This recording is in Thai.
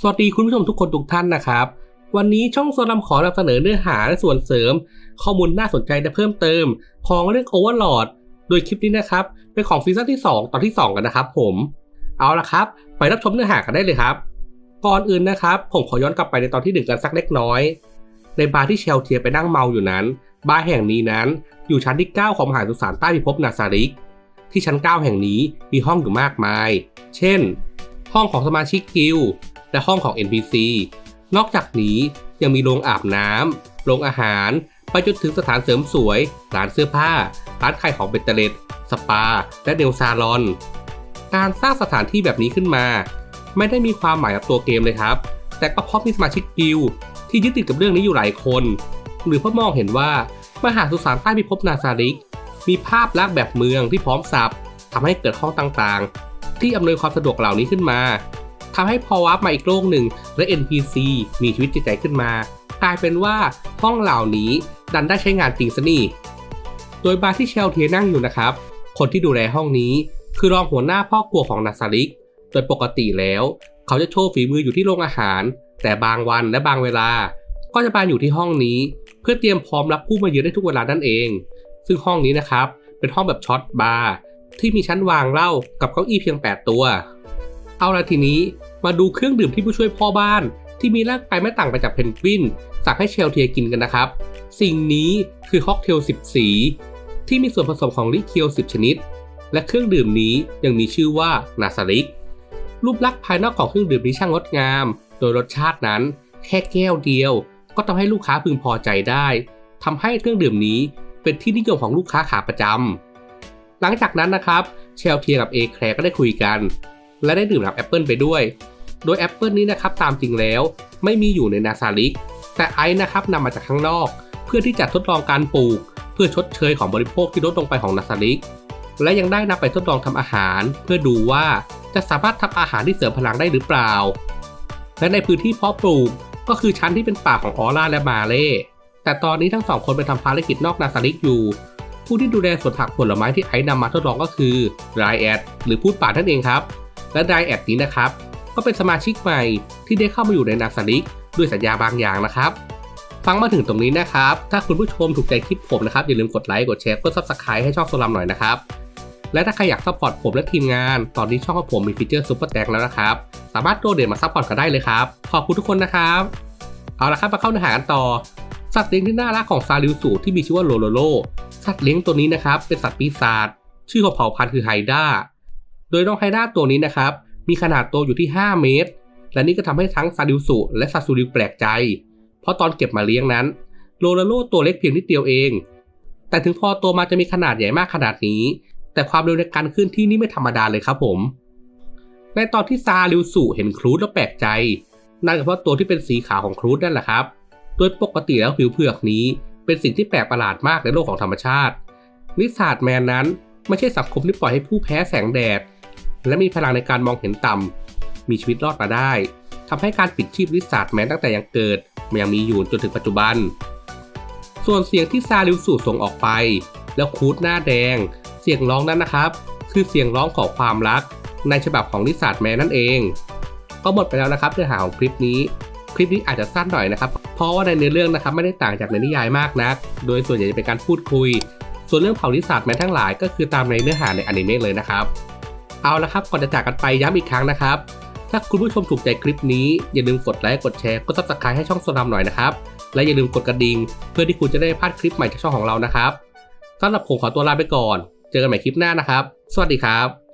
สวัสดีคุณผู้ชมทุกคนทุกท่านนะครับ วันนี้ช่องโซลัมขอนำเสนอเนื้อหาและส่วนเสริม ข้อมูลน่าสนใจและเพิ่มเติม ของเรื่อง Overlord โดยคลิปนี้นะครับ เป็นของซีซั่นที่ 2 ตอนที่ 2 กันนะครับผม เอาละครับ ไปรับชมเนื้อหากันได้เลยครับ ก่อนอื่นนะครับ ผมขอย้อนกลับไปในตอนที่หนึ่งกันสักเล็กน้อย ในบาร์ที่เชลเทียไปนั่งเมาอยู่นั้น บาร์แห่งนี้นั้น อยู่ชั้นที่ 9 ของมหาสุสานใต้พิภพนาซาริก ที่ชั้น 9 แห่งนี้มีห้องอยู่มากมาย เช่น ห้องของสมาชิกกิล และห้องของ NPC นอกจากนี้ยังมีโรงอาบน้ำโรงอาหาร ไปจนถึงสถานเสริมสวย ร้านเสื้อผ้า ร้านขายของเบตเตเลตสปา และเดลซาลอน การสร้างสถานที่แบบนี้ขึ้นมา ไม่ได้มีความหมายกับตัวเกมเลยครับ แต่ก็เพราะมีสมาชิกกิลที่ยึดติดกับเรื่องนี้อยู่หลายคน หรือเพราะมองเห็นว่ามหาสุสานใต้พิภพนาซาริก มีภาพลักษณ์แบบเมืองที่พร้อมสับทำให้เกิดห้องต่างๆ ที่อำนวยความสะดวกเหล่านี้ขึ้นมา ทำให้พอวับมาอีกโลกหนึ่งและ NPC มีชีวิตจิตใจขึ้นมา กลายเป็นว่าห้องเหล่านี้ดันได้ใช้งานจริงซะนี่ โดยบาร์ที่เชลเทียนั่งอยู่นะครับ คนที่ดูแลห้องนี้ คือรองหัวหน้าพ่อครัวของนาซาริก โดยปกติแล้ว เขาจะโชว์ฝีมืออยู่ที่โรงอาหาร แต่บางวันและบางเวลา ก็จะมาอยู่ที่ห้องนี้ เพื่อเตรียมพร้อมรับผู้มาเยือนได้ทุกเวลานั่นเอง ซึ่งห้องนี้นะครับ เป็นห้องแบบช็อตบาร์ที่มีชั้นวางเหล้ากับเก้าอี้เพียง 8 ตัว เอาละทีนี้มาดูเครื่องดื่มที่ผู้ช่วยพ่อบ้าน ที่มีร่างกายไม่ต่างไปจากเพนกวิน สั่งให้เชลเทียกินกันนะครับ สิ่งนี้คือค็อกเทล10 สี ที่มีส่วนผสมของลิเคียว10 ชนิด และเครื่องดื่มนี้ยังมีชื่อว่านาซาริกรูปลักษณ์ภายนอกของเครื่องดื่มนี้ช่างงดงาม โดยรสชาตินั้น แค่แก้วเดียว ก็ทำให้ลูกค้าพึงพอใจได้ทำให้เครื่องดื่มนี้เป็นที่นิยมของลูกค้าขาประจำหลังจากนั้นนะครับเชลเทียกับเอแคร์ก็ได้คุยกัน และได้ดื่มน้ำแอปเปิลไปด้วย โดยแอปเปิลนี้นะครับตามจริงแล้วไม่มีอยู่ในนาซาลิก แต่ไอซ์นะครับนำมาจากข้างนอก เพื่อที่จะทดลองการปลูก เพื่อชดเชยของบริโภคที่ลดลงไปของนาซาลิก และยังได้นำไปทดลองทำอาหาร เพื่อดูว่าจะสามารถทำอาหารที่เสริมพลังได้หรือเปล่า และในพื้นที่เพาะปลูกก็คือชั้นที่เป็นป่าของออร่าและมาเล่แต่ตอนนี้ทั้งสองคนไปทำภารกิจนอกนาซาลิกอยู่ ผู้ที่ดูแลสวนผักผลไม้ที่ไอซ์นำมาทดลองก็คือไรแอดหรือพูดป่านั่นเองครับ และไดแอดนี้นะครับ ก็เป็นสมาชิกใหม่ที่ได้เข้ามาอยู่ในนาซาลิกด้วยสัญญาบางอย่างนะครับ ฟังมาถึงตรงนี้นะครับ ถ้าคุณผู้ชมถูกใจคลิปผมนะครับ อย่าลืมกดไลค์กดแชร์กดซับสไครต์ให้ช่องโซลัมหน่อยนะครับ และถ้าใครอยากซัพพอร์ตผมและทีมงาน ตอนนี้ช่องของผมมีฟีเจอร์ซุปเปอร์แตงแล้วนะครับ สามารถโดเดทมาซัพพอร์ตกันได้เลยครับ ขอบคุณทุกคนนะครับ เอาละครับมาเข้าเนื้อหากันต่อ สัตว์เลี้ยงที่น่ารักของซาริวสูที่มีชื่อว่าโลโลโล สัตว์เลี้ยงตัวนี้นะครับเป็นสัตว์ปีศาจชื่อของเผ่าพันธุ์คือไฮด้า โดยน้องไฮด้าตัวนี้นะครับ มีขนาดโตอยู่ที่ 5 เมตร และนี่ก็ทำให้ทั้งซาดิวสุและซาซูริวแปลกใจ เพราะตอนเก็บมาเลี้ยงนั้นโลลาโลตัวเล็กเพียงนิดเดียวเอง แต่ถึงพอโตมาจะมีขนาดใหญ่มากขนาดนี้ แต่ความเร็วในการเคลื่อนที่นี่ไม่ธรรมดาเลยครับผม ในตอนที่ซาริวสุเห็นครูดแล้วแปลกใจนั่นก็เพราะตัวที่เป็นสีขาวของครูดนั่นแหละครับ โดยปกติแล้วผิวเผือกนี้ เป็นสิ่งที่แปลกประหลาดมากในโลกของธรรมชาติวิสาดแมนนั้นไม่ใช่สังคมที่ปล่อยให้ผู้แพ้แสงแดด และมีพลังในการมองเห็นต่ำ มีชีวิตรอดมาได้ทำให้การปิดชีพวิสาดแมนตั้งแต่ยังเกิด มันยังมีอยู่จนถึงปัจจุบัน ส่วนเสียงที่ซาลิวสูส่งออกไป แล้วคูดหน้าแดง เสียงร้องนั้นนะครับ คือเสียงร้องขอความรัก ในฉบับของลิซาร์ดแมนนั่นเอง ก็หมดไปแล้วนะครับเนื้อหาของคลิปนี้คลิปนี้อาจจะสั้นหน่อยนะครับ เพราะว่าในเนื้อเรื่องนะครับไม่ได้ต่างจากในนิยายมากนัก โดยส่วนใหญ่จะเป็นการพูดคุย ส่วนเรื่องเผ่าลิซาร์แมนทั้งหลายก็คือตามในเนื้อหาในอนิเมะเลยนะครับ เอาละครับก่อนจะจากกันไปย้ำอีกครั้งนะครับ ถ้าคุณผู้ชมถูกใจคลิปนี้ อย่าลืมกดไลค์กดแชร์กดซับสไครต์ให้ช่องโซนามหน่อยนะครับ และอย่าลืมกดกระดิ่งเพื่อที่คุณจะได้พลาดคลิปใหม่จากช่องของเรานะครับสำหรับผมขอตัวลาไปก่อน เจอกันใหม่คลิปหน้านะครับ สวัสดีครับ